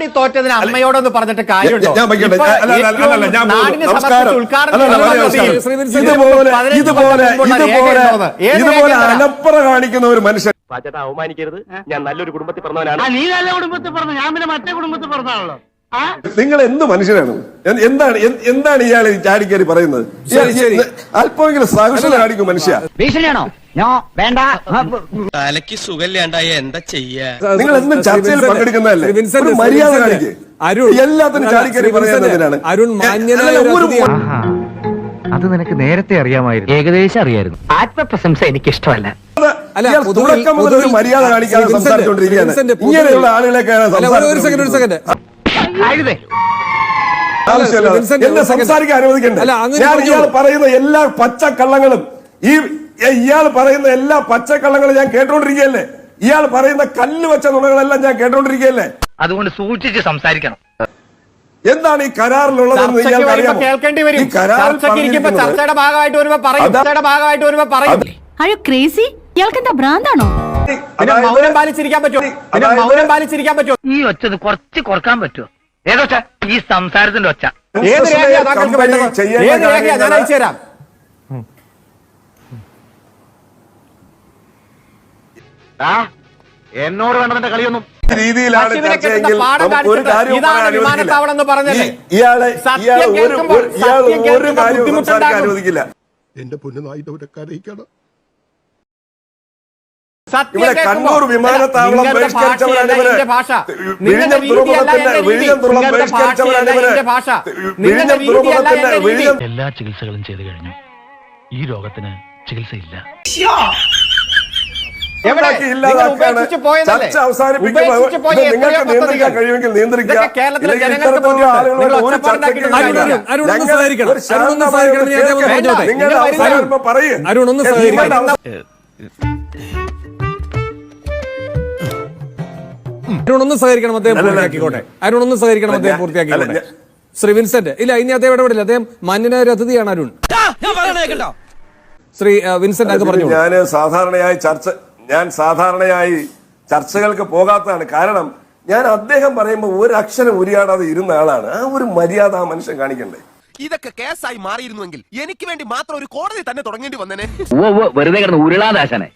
പോരാടി തോറ്റതിന് അമ്മയോടൊന്ന് പറഞ്ഞിട്ട് കാര്യമുണ്ടോ? ഇതുപോലെ? അലപ്പറ കാണിക്കുന്ന ഒരു മനുഷ്യൻ പാച്ചേട്ടാ അവമാനിക്കരുത് ഞാൻ നല്ലൊരു കുടുംബത്തിൽ പറഞ്ഞവനാണ് നീ നല്ല കുടുംബത്തിൽ പറഞ്ഞു ഞാൻ പിന്നെ മറ്റേ കുടുംബത്തിൽ പറഞ്ഞാണല്ലോ നിങ്ങൾ എന്ത് മനുഷ്യനാണ്? എന്താണ് എന്താണ് ഇയാൾ ചാടിക്കേറി പറയുന്നത്? ശരി, ശരി. അല്പമെങ്കിലും സഹിഷ്ണുത കാണിക്കും മനുഷ്യ. ഭീഷണിയാണോ? വേണ്ട. തലയ്ക്ക് സുഖമില്ലാണ്ടായ എന്താ ചെയ്യാ? നിങ്ങൾ എന്നും ചർച്ചയിൽ പങ്കെടുക്കുന്നതല്ലേ? ഒരു മര്യാദ കാണിക്കേ. അരുൺ എല്ലാത്തിനും പറയുന്നതിനാണ് അരുൺ അത് നിനക്ക് നേരത്തെ അറിയാമായിരുന്നു. ഏകദേശം അറിയായിരുന്നു. ആത്മപ്രശംസ എനിക്ക് ഇഷ്ടമല്ല തുടക്കം മുതൽ ഒരു മര്യാദ കാണിക്കാതെ സംസാരിച്ചുകൊണ്ടിരിക്കുകയാണ്. ഇങ്ങനെയുള്ള പൊതുവിൽ- ആവശ്യമില്ല. എന്നെ സംസാരിക്കാൻ അനുവദിക്കണ്ടേ? ഞാൻ ഇയാൾ പറയുന്ന എല്ലാ പച്ചക്കള്ളങ്ങളും ഈ ഇയാൾ പറയുന്ന എല്ലാ പച്ചക്കള്ളങ്ങളും ഞാൻ കേട്ടോണ്ടിരിക്കുകയല്ലേ? ഇയാൾ പറയുന്ന കല്ല് വെച്ച നുണകളെല്ലാം ഞാൻ കേട്ടോണ്ടിരിക്കുകയല്ലേ? അതുകൊണ്ട് സൂക്ഷിച്ച് സംസാരിക്കണം. എന്താണ് ഈ കരാറിലുള്ളതെന്ന് ഇയാൾക്ക് അറിയാമോ? കേൾക്കേണ്ടി വരും. ചർച്ചയുടെ ഭാഗമായിട്ട് വരുമ്പോ പറയും. ചർച്ചയുടെ ഭാഗമായിട്ട് വരുമ്പോ പറയും. അയ്യോ ക്രേസി ഇയാൾക്ക് എന്താ ഭ്രാന്താണോ? പിന്നെ മൗനം പാലിച്ചിരിക്കാൻ പറ്റുമോ? പിന്നെ മൗനം പാലിച്ചിരിക്കാൻ പറ്റുമോ? ഈ ഒച്ചത് കുറച്ച് കുറയ്ക്കാൻ പറ്റുമോ? ഏതൊച്ച ഈ സംസാരത്തിന്റെ ഒച്ച. ഏത് രേഖയാ? താങ്കൾക്ക് കമ്പനി വേണ്ടത് ഏത് രേഖയാ? ഞാൻ കാര്യങ്ങൾ അയച്ചു തരാം. എന്നോട് വേണ്ടതിന്റെ കളിയൊന്നും. ഈ രീതിയിലാണ് ശശിവിനെ ചർച്ചയെങ്കിൽ നമുക്ക് ഒരു കാണിച്ചത് കാര്യവും വിമാനത്താവളം എന്ന് പറഞ്ഞത്. ഇയാളെ സത്യം ഇയാൾ ഒരു കാര്യവും സംസാരിക്കാൻ. അനുവദിക്കില്ല. എന്റെ പൊന്നു നായിട്ട് കരയിക്കണം. ഇവിടെ കണ്ണൂർ വിമാനത്താവളം ബഹിഷ്കരിച്ചവരാണ് ഇവർ. വിഴിഞ്ഞം തുറമുഖത്തിന്റെ വിഴിഞ്ഞം തുറമുഖം ബഹിഷ്കരിച്ചവരാണ് ഇവർ. വിഴിഞ്ഞം തുറമുഖത്തിന്റെ വിഴിഞ്ഞം എല്ലാ ചികിത്സകളും ചെയ്തു കഴിഞ്ഞു ഈ രോഗത്തിന് ചികിത്സയില്ല എവിടെ? ഉണ്ടാക്കി നിങ്ങൾ ഉപേക്ഷിച്ച് പോയതല്ലേ? ചർച്ച അവസാനിപ്പിക്കുമ്പോൾ നിങ്ങൾക്ക് നിയന്ത്രിക്കാൻ. കഴിയുമെങ്കിൽ നിയന്ത്രിക്കുക ഇത്തരത്തിലുള്ള. ആളുകളോട് നിങ്ങൾ ഒരു ചർച്ചയ്ക്കും. കഴിയില്ല. അരുൺ അരുൺ ഒന്ന് നിങ്ങളുടെ സഹകരിക്കണം. അദ്ദേഹം പൂർത്തിയാക്കിക്കോട്ടെ. അരുണൊന്നും സഹകരിക്കണം അദ്ദേഹം പൂർത്തിയാക്കിക്കോട്ടെ. ശ്രീ വിൻസെന്റ് ഇല്ല ഇനി അദ്ദേഹം ഇടപെടില്ല അദ്ദേഹം മാന്യനായ ഒരു അതിഥിയാണ് അരുൺ. ശ്രീ വിൻസെന്റ് പറഞ്ഞു. ഞാൻ സാധാരണയായി ചർച്ച ഞാൻ സാധാരണയായി ചർച്ചകൾക്ക് പോകാത്തതാണ് കാരണം ഞാൻ അദ്ദേഹം പറയുമ്പോൾ ഒരു അക്ഷരം ഉരിയാടാതെ ഇരുന്ന ആളാണ്. ആ ഒരു മര്യാദ ആ മനുഷ്യൻ കാണിക്കണ്ടേ? ഇതൊക്കെ കേസായി മാറിയിരുന്നുവെങ്കിൽ എനിക്ക് വേണ്ടി മാത്രം ഒരു കോടതി തന്നെ തുടങ്ങേണ്ടി വന്നേനെ. വെറുതെ കിടന്ന് ഉരുളാദാശനെ.